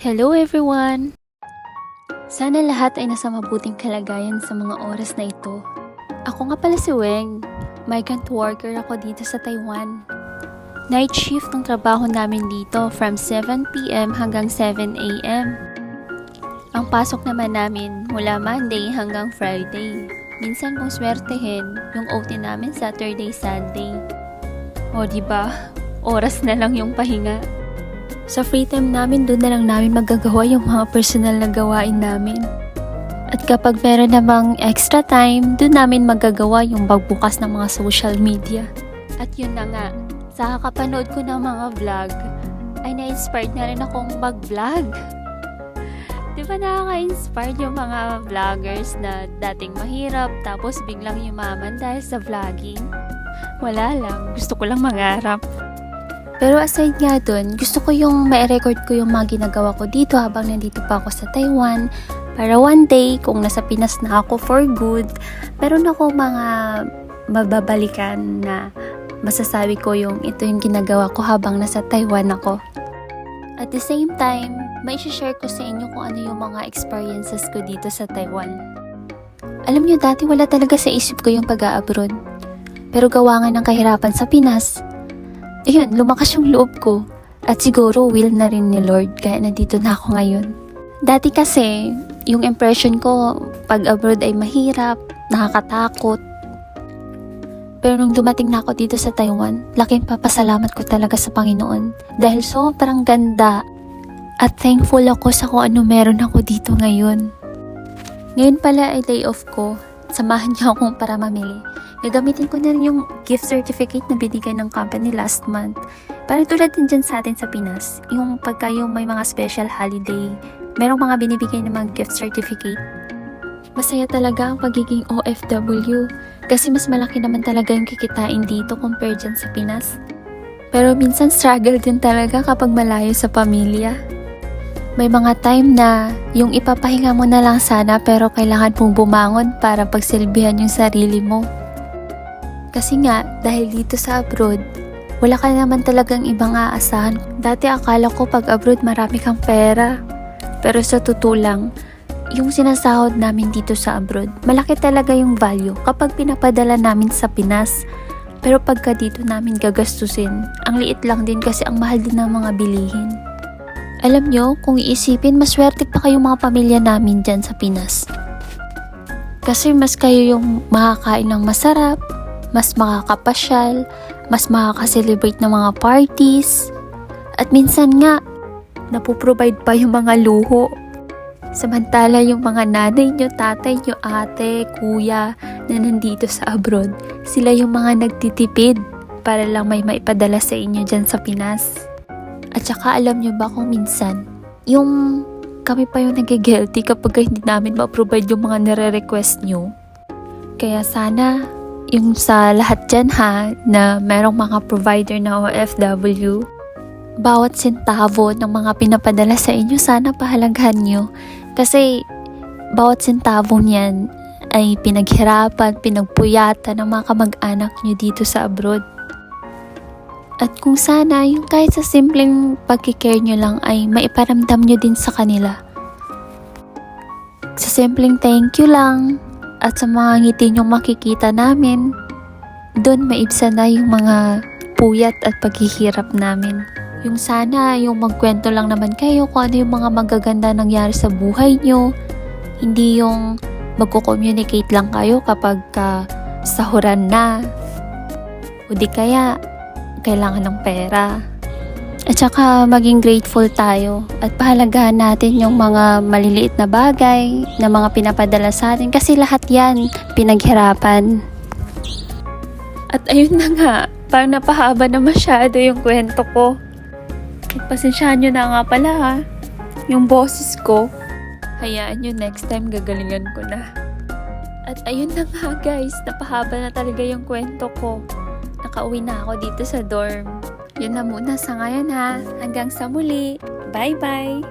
Hello everyone! Sana lahat ay nasa mabuting kalagayan sa mga oras na ito. Ako nga pala si Weng. Migrant worker ako dito sa Taiwan. Night shift ng trabaho namin dito from 7pm hanggang 7am. Ang pasok naman namin mula Monday hanggang Friday. Minsan kung swertehin, yung OT namin Saturday, Sunday. O ba? Oras na lang yung pahinga. Sa free time namin, doon na lang namin magagawa yung mga personal na gawain namin. At kapag meron namang extra time, doon namin magagawa yung pagbukas ng mga social media. At yun na nga, sa kakapanood ko ng mga vlog, ay na-inspired na rin akong mag-vlog. Di ba nakaka-inspired yung mga vloggers na dating mahirap tapos biglang yumaman dahil sa vlogging? Wala lang, gusto ko lang mangarap. Pero aside nga dun, gusto ko yung ma-record ko yung mga ginagawa ko dito habang nandito pa ako sa Taiwan. Para one day, kung nasa Pinas na ako for good, meron ako mga mababalikan na masasabi ko yung ito yung ginagawa ko habang nasa Taiwan ako. At the same time, may share ko sa inyo kung ano yung mga experiences ko dito sa Taiwan. Alam nyo, dati wala talaga sa isip ko yung pag-a-abroad. Pero gawa nga ng kahirapan sa Pinas, ayun, lumakas yung loob ko. At siguro will na rin ni Lord kaya nandito na ako ngayon. Dati kasi, yung impression ko pag abroad ay mahirap, nakakatakot. Pero nung dumating na ako dito sa Taiwan, laking papasalamat ko talaga sa Panginoon. Dahil sobrang ganda. At thankful ako sa kung ano meron ako dito ngayon. Ngayon pala ay day off ko. Samahan niyo akong para mamili. Gagamitin ko na rin yung gift certificate na binigay ng company last month. Parang tulad din dyan sa atin sa Pinas. Yung pagka yung may mga special holiday, merong mga binibigay ng mga gift certificate. Masaya talaga ang pagiging OFW kasi mas malaki naman talaga yung kikitain dito compared dyan sa Pinas. Pero minsan struggle din talaga kapag malayo sa pamilya. May mga time na yung ipapahinga mo na lang sana pero kailangan mong bumangon para pagsilbihan yung sarili mo. Kasi nga, dahil dito sa abroad, wala ka naman talagang ibang aasahan. Dati akala ko pag abroad marami kang pera. Pero sa totoo lang, yung sinasahod namin dito sa abroad, malaki talaga yung value kapag pinapadala namin sa Pinas. Pero pagka dito namin gagastusin, ang liit lang din kasi ang mahal din ng mga bilihin. Alam nyo, kung iisipin, maswerte pa kayong mga pamilya namin dyan sa Pinas. Kasi mas kayo yung makakain ng masarap, mas makakapasyal, mas makaka-celebrate ng mga parties, at minsan nga, napoprovide pa yung mga luho. Samantala yung mga nanay nyo, tatay nyo, ate, kuya na nandito sa abroad, sila yung mga nagtitipid para lang may maipadala sa inyo dyan sa Pinas. At saka alam nyo ba kung minsan, yung kami pa yung nag-guilty kapag hindi namin ma-provide yung mga nare-request nyo. Kaya sana, yung sa lahat dyan ha, na merong mga provider na OFW, bawat sentavo ng mga pinapadala sa inyo, sana pahalagahan nyo. Kasi, bawat sentavo niyan ay pinaghirapan, pinagpuyatan ng mga kamag-anak nyo dito sa abroad. At kung sana, yung kahit sa simpleng pagkikare nyo lang ay maiparamdam nyo din sa kanila. Sa simpleng thank you lang, at sa mga ngiti nyong makikita namin, doon maibsan na yung mga puyat at paghihirap namin. Yung sana, yung magkwento lang naman kayo kung ano yung mga magaganda nangyari sa buhay nyo. Hindi yung magko-communicate lang kayo kapag ka sahuran na. O di kaya, kailangan ng pera. At saka maging grateful tayo at pahalagahan natin yung mga maliliit na bagay na mga pinapadala sa atin kasi lahat yan pinaghirapan. At ayun na nga, parang napahaba na masyado yung kwento ko. Pasensyahan nyo na nga pala ha, yung boses ko. Hayaan nyo next time gagalingan ko na. At ayun na nga guys, napahaba na talaga yung kwento ko. Nakauwi na ako dito sa dorm. Yun na muna sa ngayon ha. Hanggang sa muli. Bye-bye!